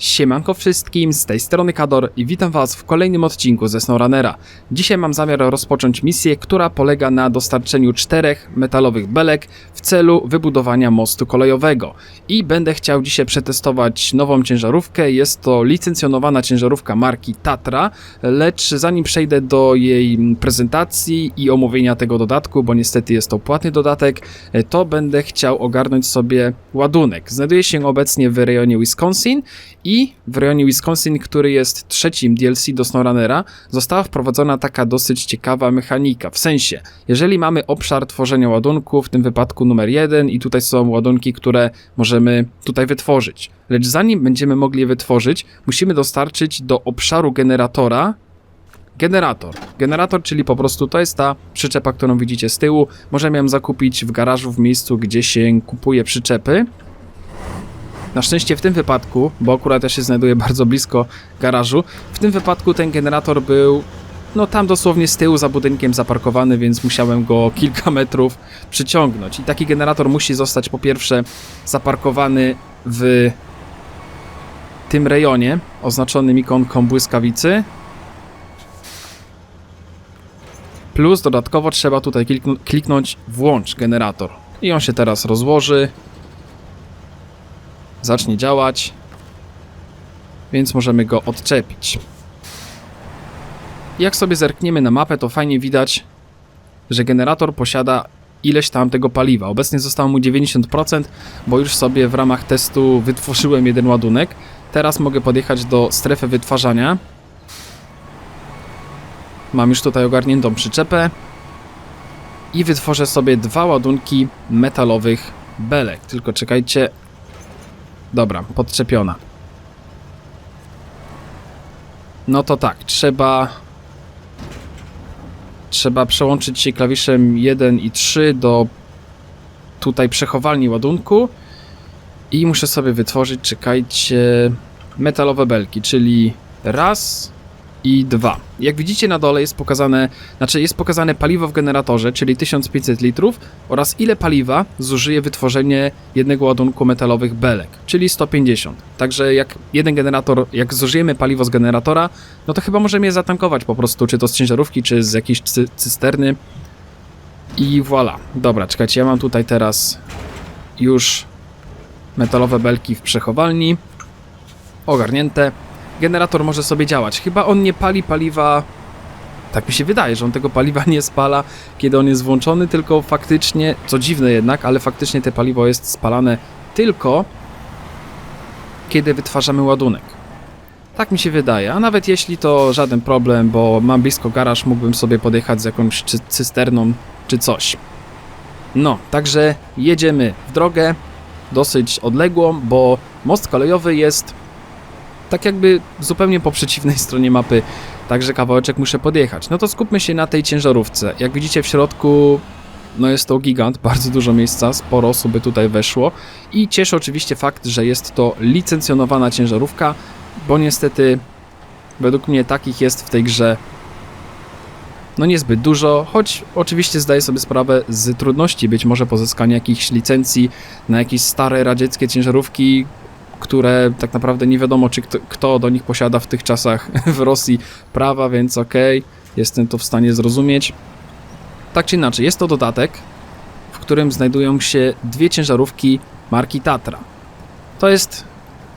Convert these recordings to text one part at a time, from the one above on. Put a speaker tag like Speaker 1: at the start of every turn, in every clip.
Speaker 1: Siemanko wszystkim, z tej strony Kador i witam was w kolejnym odcinku ze SnowRunnera. Dzisiaj mam zamiar rozpocząć misję, która polega na dostarczeniu czterech metalowych belek w celu wybudowania mostu kolejowego. I będę chciał dzisiaj przetestować nową ciężarówkę, jest to licencjonowana ciężarówka marki Tatra, lecz zanim przejdę do jej prezentacji i omówienia tego dodatku, bo niestety jest to płatny dodatek, to będę chciał ogarnąć sobie ładunek. Znajduje się obecnie w rejonie Wisconsin i w rejonie Wisconsin, który jest trzecim DLC do SnowRunnera, została wprowadzona taka dosyć ciekawa mechanika. W sensie, jeżeli mamy obszar tworzenia ładunku, w tym wypadku numer jeden, i tutaj są ładunki, które możemy tutaj wytworzyć. Lecz zanim będziemy mogli je wytworzyć, musimy dostarczyć do obszaru generatora generator. Generator, czyli po prostu to jest ta przyczepa, którą widzicie z tyłu. Możemy ją zakupić w garażu, w miejscu, gdzie się kupuje przyczepy. Na szczęście w tym wypadku, bo akurat ja się znajduję bardzo blisko garażu, w tym wypadku ten generator był no tam dosłownie z tyłu za budynkiem zaparkowany, więc musiałem go kilka metrów przyciągnąć. I taki generator musi zostać po pierwsze zaparkowany w tym rejonie oznaczonym ikonką błyskawicy. Plus dodatkowo trzeba tutaj klikn- kliknąć włącz generator. I on się teraz rozłoży zacznie działać, więc możemy go odczepić. Jak sobie zerkniemy na mapę, to fajnie widać, że generator posiada ileś tam tego paliwa. Obecnie zostało mu 90%, bo już sobie w ramach testu wytworzyłem jeden ładunek. Teraz mogę podjechać do strefy wytwarzania. Mam już tutaj ogarniętą przyczepę i wytworzę sobie dwa ładunki metalowych belek. Tylko czekajcie, Dobra, podczepiona. No to tak, trzeba... Trzeba przełączyć się klawiszem 1 i 3 do tutaj przechowalni ładunku i muszę sobie wytworzyć, czekajcie, metalowe belki, czyli raz i dwa. Jak widzicie na dole jest pokazane, znaczy jest pokazane paliwo w generatorze, czyli 1500 litrów oraz ile paliwa zużyje wytworzenie jednego ładunku metalowych belek, czyli 150. Także jak jeden generator, jak zużyjemy paliwo z generatora, no to chyba możemy je zatankować po prostu, czy to z ciężarówki, czy z jakiejś cy cysterny. I voilà. Dobra, czekajcie, ja mam tutaj teraz już metalowe belki w przechowalni. Ogarnięte generator może sobie działać. Chyba on nie pali paliwa. Tak mi się wydaje, że on tego paliwa nie spala, kiedy on jest włączony, tylko faktycznie, co dziwne jednak, ale faktycznie te paliwo jest spalane tylko kiedy wytwarzamy ładunek. Tak mi się wydaje, a nawet jeśli to żaden problem, bo mam blisko garaż, mógłbym sobie podjechać z jakąś cy- cysterną czy coś. No, także jedziemy w drogę dosyć odległą, bo most kolejowy jest tak jakby zupełnie po przeciwnej stronie mapy, także kawałeczek muszę podjechać. No to skupmy się na tej ciężarówce. Jak widzicie w środku, no jest to gigant, bardzo dużo miejsca, sporo osób by tutaj weszło i cieszy oczywiście fakt, że jest to licencjonowana ciężarówka, bo niestety według mnie takich jest w tej grze no niezbyt dużo, choć oczywiście zdaję sobie sprawę z trudności być może pozyskania jakichś licencji na jakieś stare radzieckie ciężarówki, które tak naprawdę nie wiadomo, czy kto, kto do nich posiada w tych czasach w Rosji prawa, więc okej, jestem to w stanie zrozumieć. Tak czy inaczej, jest to dodatek, w którym znajdują się dwie ciężarówki marki Tatra. To jest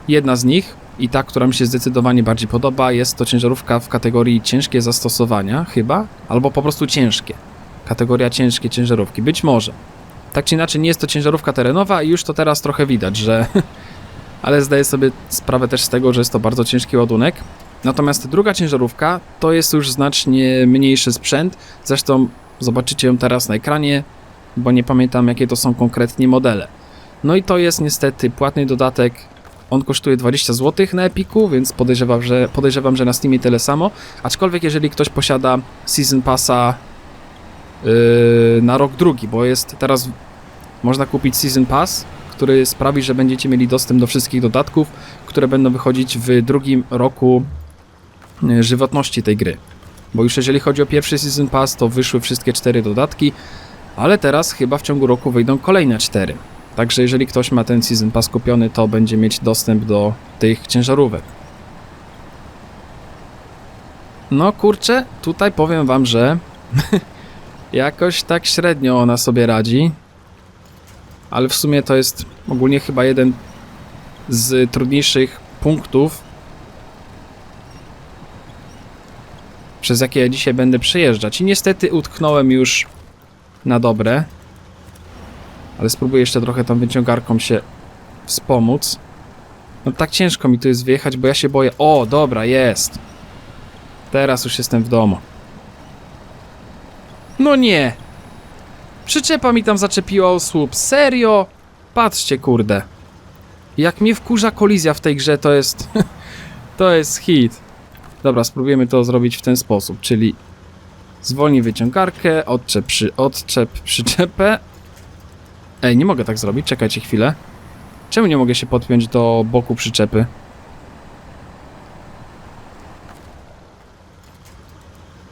Speaker 1: jedna z nich i ta, która mi się zdecydowanie bardziej podoba, jest to ciężarówka w kategorii ciężkie zastosowania, chyba, albo po prostu ciężkie. Kategoria ciężkie ciężarówki, być może. Tak czy inaczej, nie jest to ciężarówka terenowa i już to teraz trochę widać, że ale zdaję sobie sprawę też z tego, że jest to bardzo ciężki ładunek. Natomiast druga ciężarówka to jest już znacznie mniejszy sprzęt. Zresztą zobaczycie ją teraz na ekranie, bo nie pamiętam jakie to są konkretnie modele. No i to jest niestety płatny dodatek. On kosztuje 20 zł na Epiku, więc podejrzewam, że, podejrzewam, że na Steamie tyle samo. Aczkolwiek jeżeli ktoś posiada Season Passa yy, na rok drugi, bo jest teraz można kupić Season Pass który sprawi, że będziecie mieli dostęp do wszystkich dodatków, które będą wychodzić w drugim roku e, żywotności tej gry. Bo już jeżeli chodzi o pierwszy Season Pass, to wyszły wszystkie cztery dodatki, ale teraz chyba w ciągu roku wyjdą kolejne cztery. Także jeżeli ktoś ma ten Season Pass kupiony, to będzie mieć dostęp do tych ciężarówek. No kurczę, tutaj powiem wam, że jakoś tak średnio ona sobie radzi. Ale w sumie to jest ogólnie chyba jeden z trudniejszych punktów, przez jakie ja dzisiaj będę przejeżdżać. I niestety utknąłem już na dobre. Ale spróbuję jeszcze trochę tą wyciągarką się wspomóc. No tak ciężko mi tu jest wjechać, bo ja się boję. O, dobra, jest. Teraz już jestem w domu. No nie. Przyczepa mi tam zaczepiła o słup. Serio? Patrzcie, kurde. Jak mnie wkurza kolizja w tej grze, to jest... to jest hit. Dobra, spróbujemy to zrobić w ten sposób, czyli zwolnij wyciągarkę, odczep, przy, odczep przyczepę. Ej, nie mogę tak zrobić, czekajcie chwilę. Czemu nie mogę się podpiąć do boku przyczepy?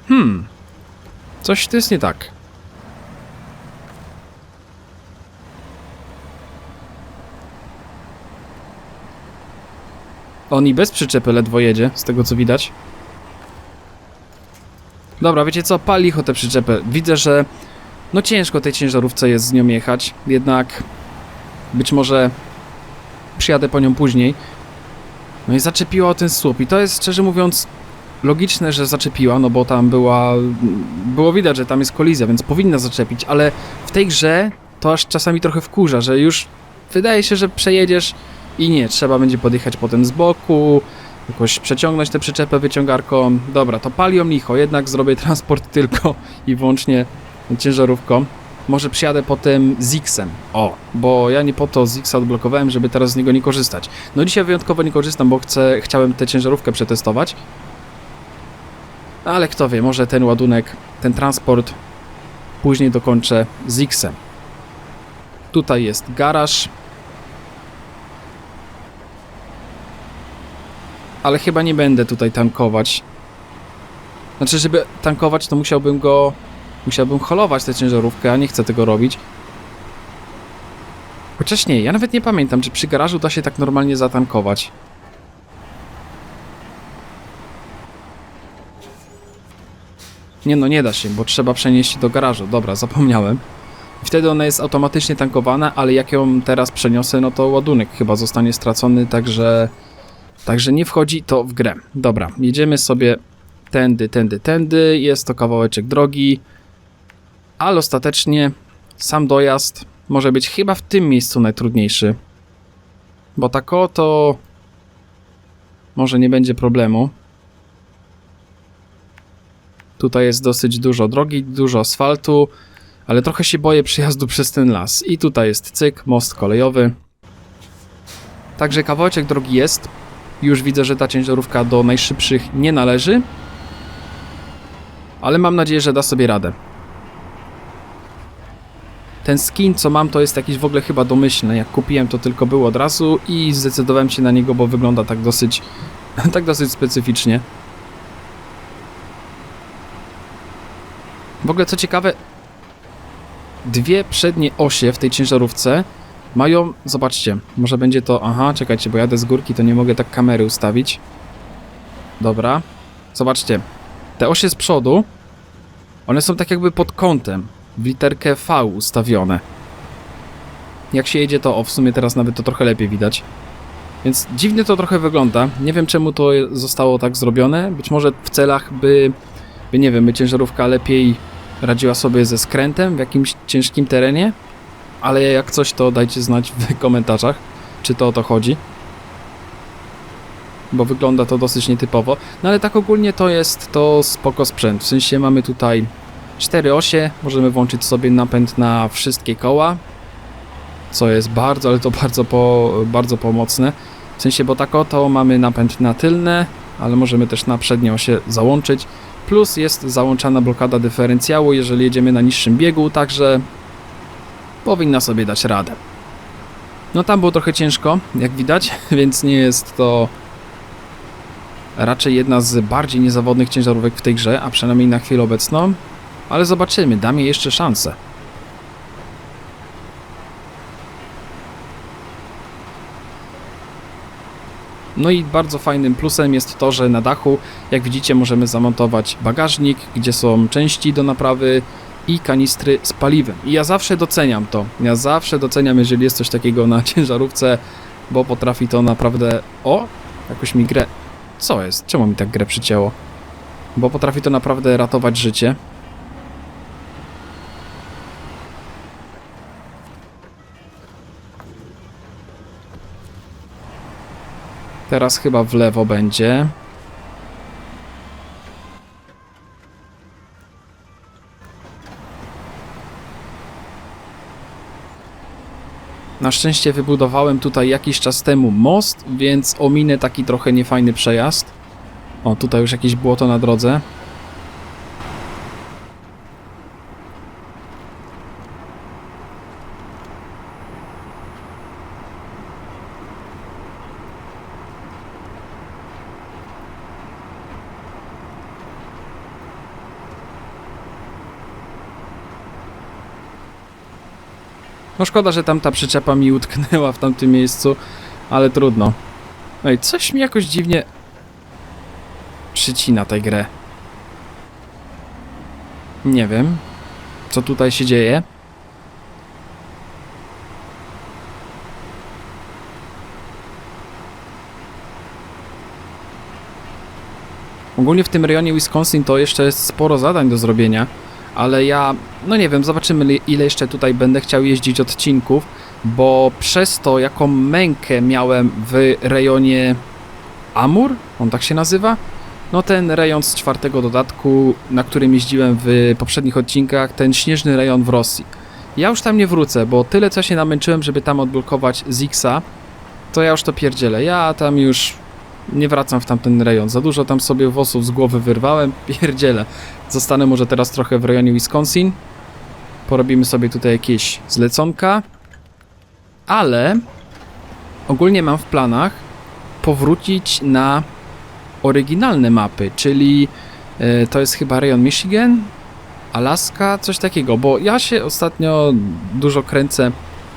Speaker 1: Hmm. Coś tu jest nie tak. On i bez przyczepy ledwo jedzie, z tego co widać. Dobra, wiecie co, pal licho tę przyczepę. Widzę, że no ciężko tej ciężarówce jest z nią jechać, jednak być może przyjadę po nią później. No i zaczepiła o ten słup i to jest szczerze mówiąc logiczne, że zaczepiła, no bo tam była, było widać, że tam jest kolizja, więc powinna zaczepić, ale w tej grze to aż czasami trochę wkurza, że już wydaje się, że przejedziesz i nie, trzeba będzie podjechać potem z boku, jakoś przeciągnąć tę przyczepę wyciągarką. Dobra, to palią licho, jednak zrobię transport tylko i wyłącznie ciężarówką. Może przyjadę potem z X-em. O, bo ja nie po to z X odblokowałem, żeby teraz z niego nie korzystać. No dzisiaj wyjątkowo nie korzystam, bo chcę, chciałem tę ciężarówkę przetestować. Ale kto wie, może ten ładunek, ten transport później dokończę z X-em. Tutaj jest garaż. Ale chyba nie będę tutaj tankować. Znaczy, żeby tankować, to musiałbym go... Musiałbym holować tę ciężarówkę, a nie chcę tego robić. Chociaż nie, ja nawet nie pamiętam, czy przy garażu da się tak normalnie zatankować. Nie no, nie da się, bo trzeba przenieść do garażu. Dobra, zapomniałem. Wtedy ona jest automatycznie tankowana, ale jak ją teraz przeniosę, no to ładunek chyba zostanie stracony, także... Także nie wchodzi to w grę. Dobra, jedziemy sobie tędy, tędy, tędy. Jest to kawałeczek drogi, ale ostatecznie sam dojazd może być chyba w tym miejscu najtrudniejszy. Bo tak o to może nie będzie problemu. Tutaj jest dosyć dużo drogi, dużo asfaltu, ale trochę się boję przejazdu przez ten las. I tutaj jest cyk, most kolejowy. Także kawałeczek drogi jest. Już widzę, że ta ciężarówka do najszybszych nie należy. Ale mam nadzieję, że da sobie radę. Ten skin, co mam, to jest jakiś w ogóle chyba domyślny. Jak kupiłem, to tylko był od razu i zdecydowałem się na niego, bo wygląda tak dosyć, tak dosyć specyficznie. W ogóle co ciekawe, dwie przednie osie w tej ciężarówce mają, zobaczcie, może będzie to, aha, czekajcie, bo jadę z górki, to nie mogę tak kamery ustawić. Dobra, zobaczcie, te osie z przodu, one są tak jakby pod kątem, w literkę V ustawione. Jak się jedzie, to o, w sumie teraz nawet to trochę lepiej widać. Więc dziwnie to trochę wygląda. Nie wiem czemu to zostało tak zrobione. Być może w celach, by, by nie wiem, by ciężarówka lepiej radziła sobie ze skrętem w jakimś ciężkim terenie. Ale jak coś, to dajcie znać w komentarzach, czy to o to chodzi. Bo wygląda to dosyć nietypowo. No ale tak ogólnie to jest to spoko sprzęt. W sensie mamy tutaj cztery osie, możemy włączyć sobie napęd na wszystkie koła, co jest bardzo, ale to bardzo, po, bardzo pomocne. W sensie, bo tak oto mamy napęd na tylne, ale możemy też na przednie osie załączyć. Plus jest załączana blokada dyferencjału, jeżeli jedziemy na niższym biegu, także powinna sobie dać radę. No tam było trochę ciężko, jak widać, więc nie jest to raczej jedna z bardziej niezawodnych ciężarówek w tej grze, a przynajmniej na chwilę obecną, ale zobaczymy, dam jej jeszcze szansę. No i bardzo fajnym plusem jest to, że na dachu, jak widzicie, możemy zamontować bagażnik, gdzie są części do naprawy, i kanistry z paliwem. I ja zawsze doceniam to. Ja zawsze doceniam, jeżeli jest coś takiego na ciężarówce, bo potrafi to naprawdę. O! Jakoś mi grę. Co jest? Czemu mi tak grę przycięło? Bo potrafi to naprawdę ratować życie. Teraz chyba w lewo będzie. Na szczęście wybudowałem tutaj jakiś czas temu most, więc ominę taki trochę niefajny przejazd. O, tutaj już jakieś błoto na drodze. No szkoda, że tam ta przyczepa mi utknęła w tamtym miejscu, ale trudno. No i coś mi jakoś dziwnie przycina tę grę. Nie wiem, co tutaj się dzieje. Ogólnie w tym rejonie Wisconsin to jeszcze jest sporo zadań do zrobienia, ale ja, no nie wiem, zobaczymy ile jeszcze tutaj będę chciał jeździć odcinków, bo przez to, jaką mękę miałem w rejonie Amur, on tak się nazywa, no ten rejon z czwartego dodatku, na którym jeździłem w poprzednich odcinkach, ten śnieżny rejon w Rosji. Ja już tam nie wrócę, bo tyle co się namęczyłem, żeby tam odblokować Zixa, to ja już to pierdzielę. Ja tam już nie wracam w tamten rejon. Za dużo tam sobie włosów z głowy wyrwałem, pierdzielę. Zostanę może teraz trochę w rejonie Wisconsin. Porobimy sobie tutaj jakieś zleconka. Ale ogólnie mam w planach powrócić na oryginalne mapy, czyli e, to jest chyba rejon Michigan, Alaska, coś takiego, bo ja się ostatnio dużo kręcę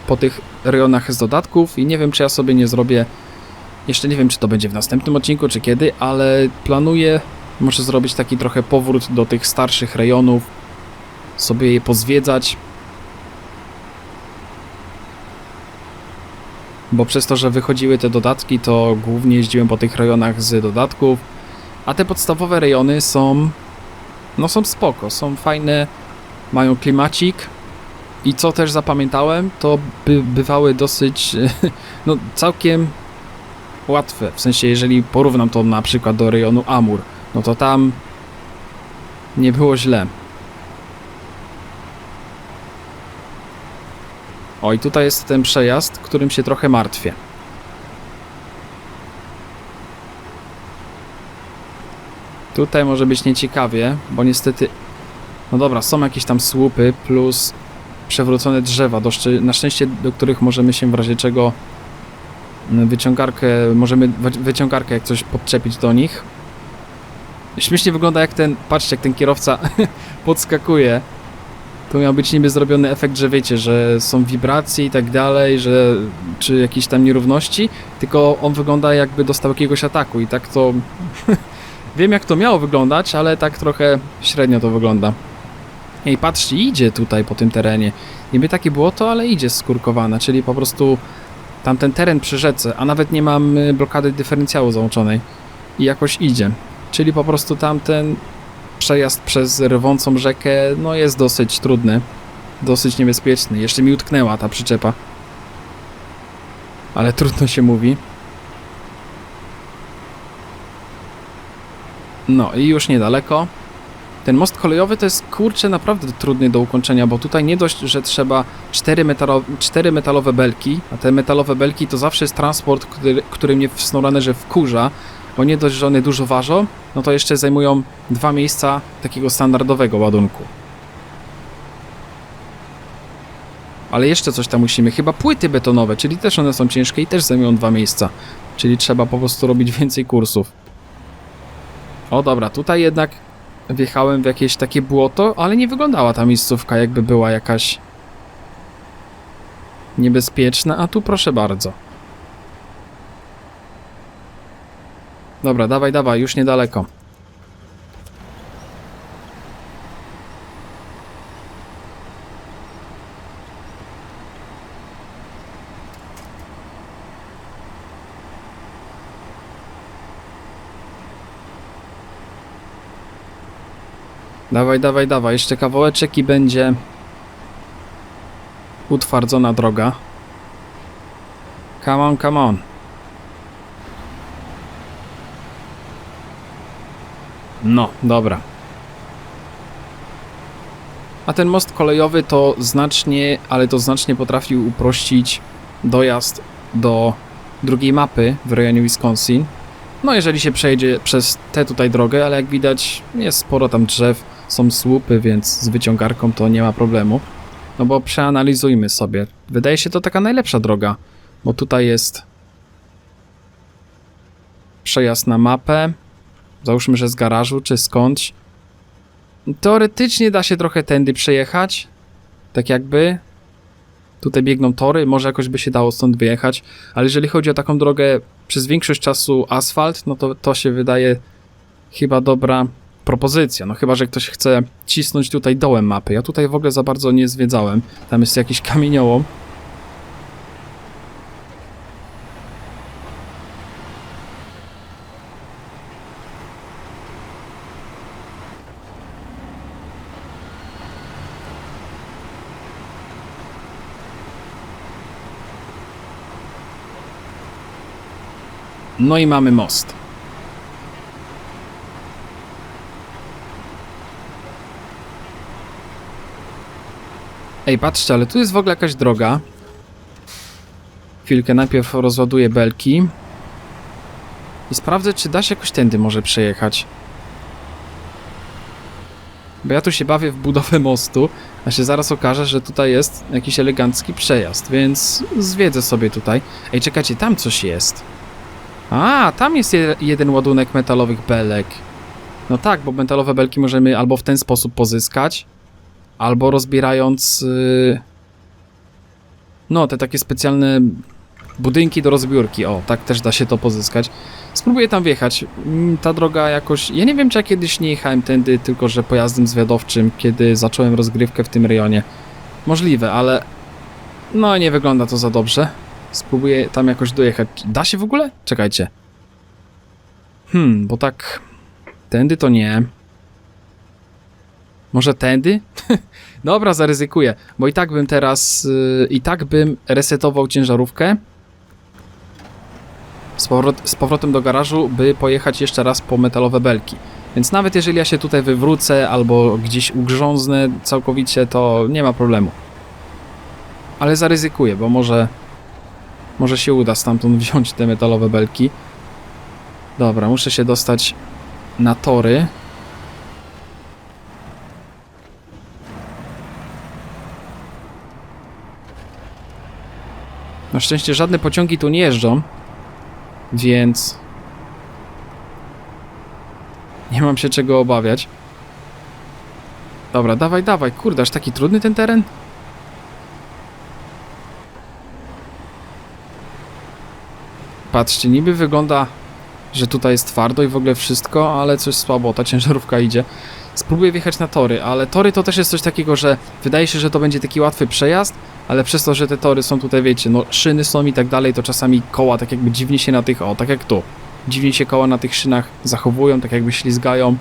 Speaker 1: po tych rejonach z dodatków i nie wiem, czy ja sobie nie zrobię. Jeszcze nie wiem, czy to będzie w następnym odcinku, czy kiedy, ale planuję może zrobić taki trochę powrót do tych starszych rejonów, sobie je pozwiedzać. Bo przez to, że wychodziły te dodatki, to głównie jeździłem po tych rejonach z dodatków, a te podstawowe rejony są no są spoko, są fajne, mają klimacik i co też zapamiętałem, to by, bywały dosyć, no całkiem łatwe, w sensie jeżeli porównam to na przykład do rejonu Amur, no to tam nie było źle. O i tutaj jest ten przejazd, którym się trochę martwię. Tutaj może być nieciekawie, bo niestety... No dobra, są jakieś tam słupy plus przewrócone drzewa, do na szczęście do których możemy się w razie czego wyciągarkę, możemy wy- wyciągarkę jak coś podczepić do nich. Śmiesznie wygląda jak ten, patrzcie jak ten kierowca podskakuje. Tu miał być niby zrobiony efekt, że wiecie, że są wibracje i tak dalej, że czy jakieś tam nierówności, tylko on wygląda jakby dostał jakiegoś ataku i tak to Wiem jak to miało wyglądać, ale tak trochę średnio to wygląda. Ej, patrzcie, idzie tutaj po tym terenie. Niby takie było to, ale idzie skurkowane, czyli po prostu tamten teren przy rzece, a nawet nie mam y, blokady dyferencjału załączonej. I jakoś idzie. Czyli po prostu tamten przejazd przez rwącą rzekę, no jest dosyć trudny. Dosyć niebezpieczny. Jeszcze mi utknęła ta przyczepa. Ale trudno się mówi. No i już niedaleko. Ten most kolejowy to jest kurczę naprawdę trudny do ukończenia, bo tutaj nie dość, że trzeba cztery, metalo, cztery metalowe belki, a te metalowe belki to zawsze jest transport, który, który mnie w snowrunnerze wkurza, bo nie dość, że one dużo ważą, no to jeszcze zajmują dwa miejsca takiego standardowego ładunku. Ale jeszcze coś tam musimy, chyba płyty betonowe, czyli też one są ciężkie i też zajmują dwa miejsca, czyli trzeba po prostu robić więcej kursów. O dobra, tutaj jednak wjechałem w jakieś takie błoto, ale nie wyglądała ta miejscówka jakby była jakaś niebezpieczna, a tu proszę bardzo. Dobra, dawaj, dawaj, już niedaleko. Dawaj, dawaj, dawaj, jeszcze kawałeczek i będzie utwardzona droga. Come on, come on. No, dobra. A ten most kolejowy to znacznie, ale to znacznie potrafił uprościć dojazd do drugiej mapy w rejonie Wisconsin. No, jeżeli się przejdzie przez tę tutaj drogę, ale jak widać jest sporo tam drzew, są słupy, więc z wyciągarką to nie ma problemu. No bo przeanalizujmy sobie. Wydaje się to taka najlepsza droga, bo tutaj jest przejazd na mapę, załóżmy, że z garażu czy skądś. Teoretycznie da się trochę tędy przejechać, tak jakby. Tutaj biegną tory, może jakoś by się dało stąd wyjechać, ale jeżeli chodzi o taką drogę przez większość czasu asfalt, no to to się wydaje chyba dobra propozycja. No chyba, że ktoś chce cisnąć tutaj dołem mapy. Ja tutaj w ogóle za bardzo nie zwiedzałem. Tam jest jakiś kamieniołom. No i mamy most. Ej, patrzcie, ale tu jest w ogóle jakaś droga. Chwilkę, najpierw rozładuję belki. I sprawdzę, czy da się jakoś tędy może przejechać. Bo ja tu się bawię w budowę mostu, a się zaraz okaże, że tutaj jest jakiś elegancki przejazd, więc zwiedzę sobie tutaj. Ej, czekajcie, tam coś jest. A, tam jest je, jeden ładunek metalowych belek. No tak, bo metalowe belki możemy albo w ten sposób pozyskać, albo rozbierając yy, no te takie specjalne budynki do rozbiórki. O, tak też da się to pozyskać. Spróbuję tam wjechać. Mm, Ta droga jakoś. Ja nie wiem, czy ja kiedyś nie jechałem tędy, tylko że pojazdem zwiadowczym, kiedy zacząłem rozgrywkę w tym rejonie. Możliwe, ale. No, nie wygląda to za dobrze. Spróbuję tam jakoś dojechać. Da się w ogóle? Czekajcie. Hmm, bo tak. Tędy to nie. Może tędy? Dobra, zaryzykuję, bo i tak bym teraz, yy, i tak bym resetował ciężarówkę. Z, powrot, z powrotem do garażu, by pojechać jeszcze raz po metalowe belki. Więc nawet jeżeli ja się tutaj wywrócę albo gdzieś ugrząznę całkowicie, to nie ma problemu. Ale zaryzykuję, bo może, może się uda stamtąd wziąć te metalowe belki. Dobra, muszę się dostać na tory. Na szczęście żadne pociągi tu nie jeżdżą, więc nie mam się czego obawiać. Dobra, dawaj, dawaj, kurde, aż taki trudny ten teren? Patrzcie, niby wygląda, że tutaj jest twardo i w ogóle wszystko, ale coś słabo, ta ciężarówka idzie. Spróbuję wjechać na tory, ale tory to też jest coś takiego, że wydaje się, że to będzie taki łatwy przejazd, ale przez to, że te tory są tutaj, wiecie, no szyny są i tak dalej, to czasami koła tak jakby dziwnie się na tych, o, tak jak tu, dziwnie się koła na tych szynach zachowują, tak jakby ślizgają.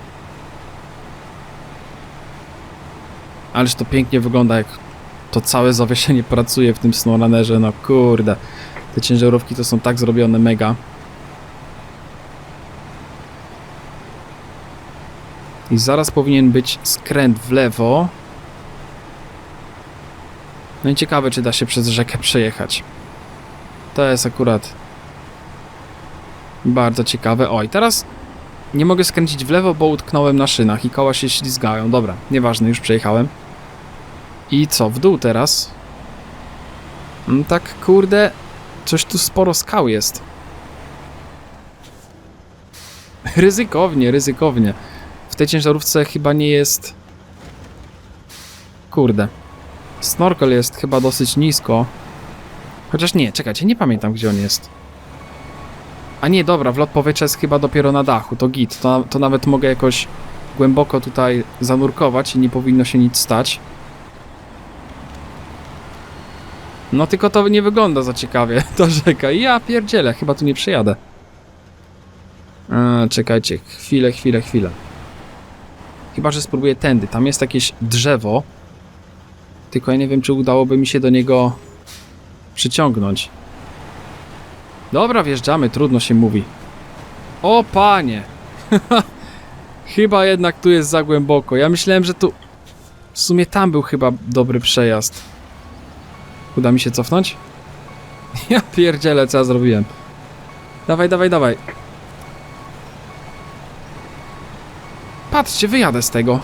Speaker 1: Ależ to pięknie wygląda, jak to całe zawieszenie pracuje w tym SnowRunnerze, no kurde. Te ciężarówki to są tak zrobione mega. I zaraz powinien być skręt w lewo. No i ciekawe, czy da się przez rzekę przejechać. To jest akurat bardzo ciekawe. O, i teraz nie mogę skręcić w lewo, bo utknąłem na szynach i koła się ślizgają. Dobra, nieważne, już przejechałem. I co, w dół teraz? Mm, Tak, kurde, coś tu sporo skał jest. ryzykownie, ryzykownie. W tej ciężarówce chyba nie jest... Kurde. Snorkel jest chyba dosyć nisko. Chociaż nie, czekajcie, nie pamiętam gdzie on jest. A nie, dobra, wlot powietrza jest chyba dopiero na dachu, to git. To, to nawet mogę jakoś głęboko tutaj zanurkować i nie powinno się nic stać. No tylko to nie wygląda za ciekawie, ta rzeka. Ja pierdzielę, chyba tu nie przyjadę. A, czekajcie, chwilę, chwilę, chwilę. Chyba, że spróbuję tędy. Tam jest jakieś drzewo. Tylko ja nie wiem, czy udałoby mi się do niego przyciągnąć. Dobra, wjeżdżamy, trudno się mówi. O panie! chyba jednak tu jest za głęboko. Ja myślałem, że tu... W sumie tam był chyba dobry przejazd. Uda mi się cofnąć? Ja pierdzielę, co ja zrobiłem. Dawaj, dawaj, dawaj. Patrzcie, wyjadę z tego.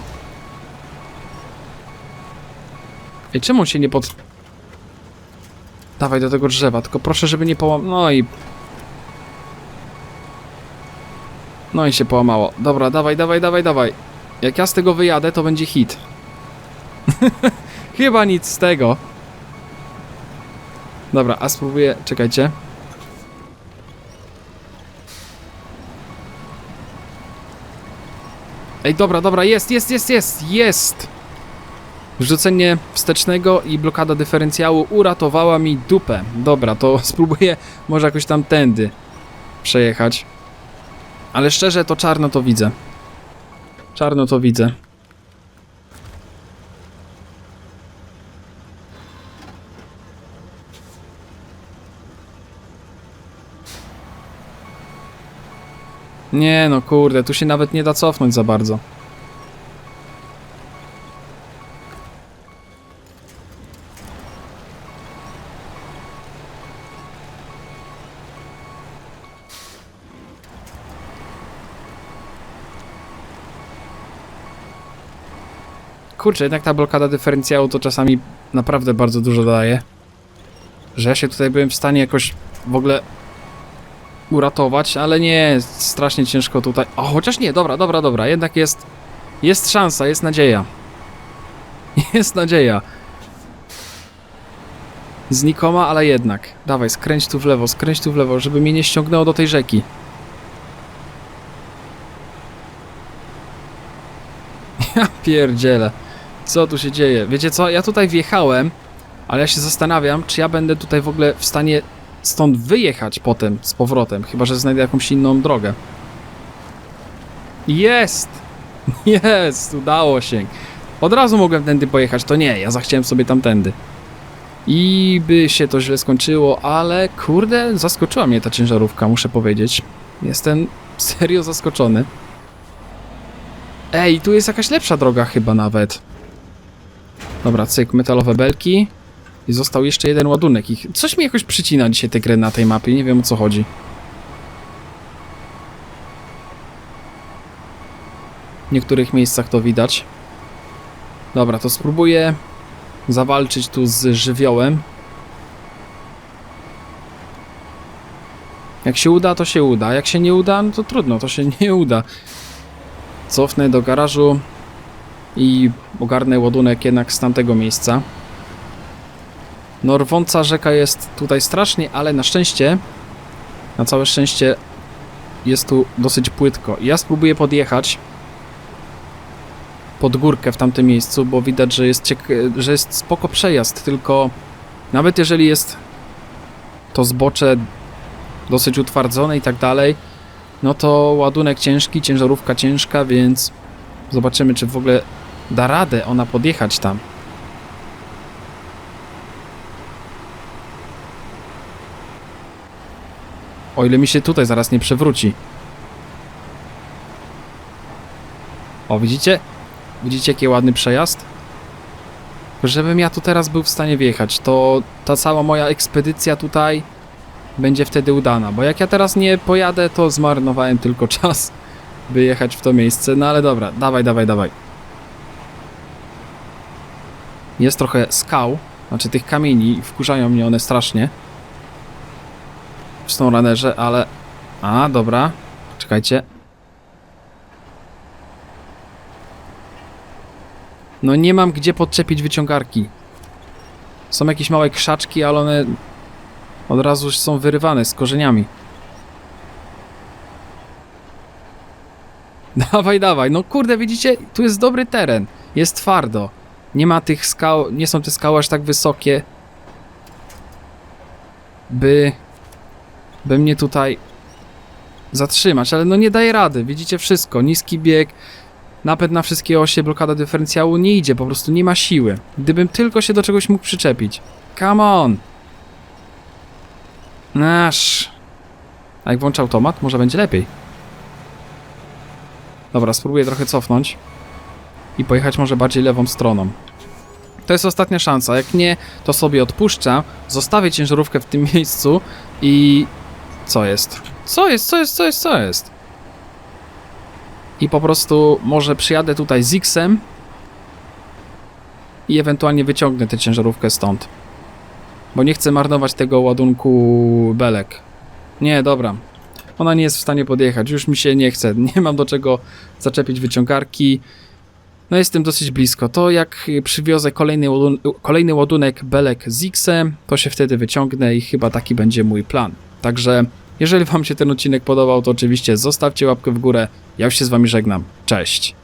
Speaker 1: Ej, czemu się nie pod... Dawaj do tego drzewa, tylko proszę, żeby nie połam... No i... No i się połamało. Dobra, dawaj, dawaj, dawaj, dawaj. Jak ja z tego wyjadę, to będzie hit. Chyba nic z tego. Dobra, a spróbuję... Czekajcie. Ej, dobra, dobra, jest, jest, jest, jest, jest! Wrzucenie wstecznego i blokada dyferencjału uratowała mi dupę. Dobra, to spróbuję może jakoś tam tędy przejechać. Ale szczerze, to czarno to widzę. Czarno to widzę. Nie no, kurde, tu się nawet nie da cofnąć za bardzo. Kurczę, jednak ta blokada dyferencjału to czasami naprawdę bardzo dużo daje. Że ja się tutaj byłem w stanie jakoś w ogóle uratować, ale nie, strasznie ciężko tutaj. O, chociaż nie, dobra, dobra, dobra, jednak jest jest szansa, jest nadzieja. Jest nadzieja. Znikoma, ale jednak. Dawaj, skręć tu w lewo, skręć tu w lewo, żeby mnie nie ściągnęło do tej rzeki. Ja pierdzielę. Co tu się dzieje? Wiecie co? Ja tutaj wjechałem, ale ja się zastanawiam, czy ja będę tutaj w ogóle w stanie stąd wyjechać potem z powrotem, chyba że znajdę jakąś inną drogę. Jest! Jest! Udało się. Od razu mogłem tędy pojechać, to nie, ja zachciałem sobie tamtędy. I by się to źle skończyło, ale kurde, zaskoczyła mnie ta ciężarówka, muszę powiedzieć. Jestem serio zaskoczony. Ej, tu jest jakaś lepsza droga chyba nawet. Dobra, cyk, metalowe belki. I został jeszcze jeden ładunek. Ich... Coś mi jakoś przycina dzisiaj tę grę na tej mapie, nie wiem o co chodzi. W niektórych miejscach to widać. Dobra, to spróbuję zawalczyć tu z żywiołem. Jak się uda, to się uda. Jak się nie uda, no to trudno, to się nie uda. Cofnę do garażu i ogarnę ładunek jednak z tamtego miejsca. No rwąca rzeka jest tutaj strasznie, ale na szczęście, na całe szczęście jest tu dosyć płytko. Ja spróbuję podjechać pod górkę w tamtym miejscu, bo widać, że jest, że jest spoko przejazd, tylko nawet jeżeli jest to zbocze dosyć utwardzone i tak dalej, no to ładunek ciężki, ciężarówka ciężka, więc zobaczymy, czy w ogóle da radę ona podjechać tam. O ile mi się tutaj zaraz nie przewróci. O, widzicie? Widzicie, jaki ładny przejazd? Żebym ja tu teraz był w stanie wjechać, to ta cała moja ekspedycja tutaj będzie wtedy udana, bo jak ja teraz nie pojadę, to zmarnowałem tylko czas, by jechać w to miejsce, no ale dobra, dawaj, dawaj, dawaj. Jest trochę skał, znaczy tych kamieni, wkurzają mnie one strasznie w SnowRunnerze, ale... A, dobra, czekajcie. No nie mam gdzie podczepić wyciągarki. Są jakieś małe krzaczki, ale one od razu już są wyrywane z korzeniami. Dawaj, dawaj. No kurde, widzicie, tu jest dobry teren. Jest twardo. Nie ma tych skał, nie są te skały aż tak wysokie, by, by mnie tutaj zatrzymać, ale no nie daje rady. Widzicie wszystko. Niski bieg, napęd na wszystkie osie, blokada dyferencjału nie idzie, po prostu nie ma siły. Gdybym tylko się do czegoś mógł przyczepić. Come on! Nasz. A jak włączę automat, może będzie lepiej. Dobra, spróbuję trochę cofnąć i pojechać może bardziej lewą stroną. To jest ostatnia szansa. Jak nie, to sobie odpuszczę, zostawię ciężarówkę w tym miejscu i... Co jest? Co jest? Co jest? Co jest? Co jest? I po prostu może przyjadę tutaj z X-em i ewentualnie wyciągnę tę ciężarówkę stąd. Bo nie chcę marnować tego ładunku belek. Nie, dobra. Ona nie jest w stanie podjechać, już mi się nie chce. Nie mam do czego zaczepić wyciągarki. No jestem dosyć blisko. To jak przywiozę kolejny, ładun kolejny ładunek belek z X-em, to się wtedy wyciągnę i chyba taki będzie mój plan. Także jeżeli Wam się ten odcinek podobał, to oczywiście zostawcie łapkę w górę. Ja już się z Wami żegnam. Cześć!